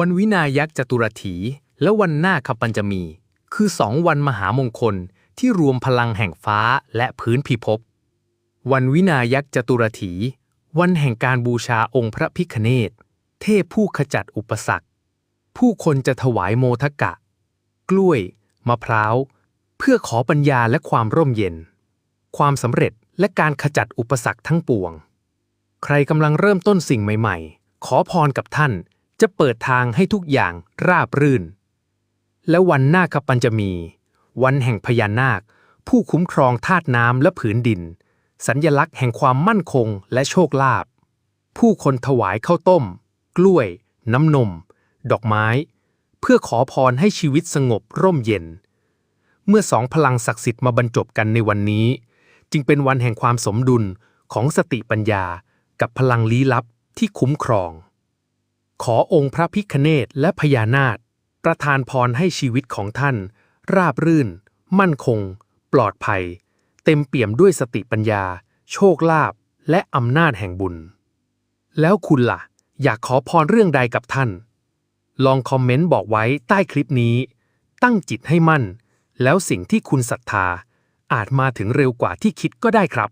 วันวินายักษ์จตุรถี และวันหน้าคปัญจมี คือสองวันมหามงคลที่รวมพลังแห่งฟ้าและพื้นพิภพ วันวินายักษ์จตุรถี วันแห่งการบูชาองค์พระพิคเนศเทพผู้ขจัดอุปสรรค ผู้คนจะถวายโมทกะ กล้วย มะพร้าว เพื่อขอปัญญาและความร่มเย็น ความสำเร็จและการขจัดอุปสรรคทั้งปวง ใครกำลังเริ่มต้นสิ่งใหม่ ๆ ขอพรกับท่าน จะเปิดทางให้ทุกอย่างราบรื่น และวันนาคปัญจมี วันแห่งพญานาค ผู้คุ้มครองธาตุน้ำและผืนดิน สัญญลักษณ์แห่งความมั่นคงและโชคลาภผู้คนถวายข้าวต้ม กล้วย น้ำนม ดอกไม้ เพื่อขอพรให้ชีวิตสงบร่มเย็น เมื่อสองพลังศักดิ์สิทธิ์มาบรรจบกันในวันนี้ จึงเป็นวันแห่งความสมดุลของสติปัญญากับพลังลี้ลับที่คุ้มครอง ขอองค์พระพิคเนศและพญานาคประทานพรให้ชีวิตของท่าน ราบรื่น มั่นคง ปลอดภัย เต็มเปี่ยมด้วยสติปัญญา โชคลาภและอำนาจแห่งบุญ แล้วคุณล่ะ อยากขอพรเรื่องใดกับท่าน ลองคอมเมนต์บอกไว้ใต้คลิปนี้ ตั้งจิตให้มั่น แล้วสิ่งที่คุณศรัทธา อาจมาถึงเร็วกว่าที่คิดก็ได้ครับ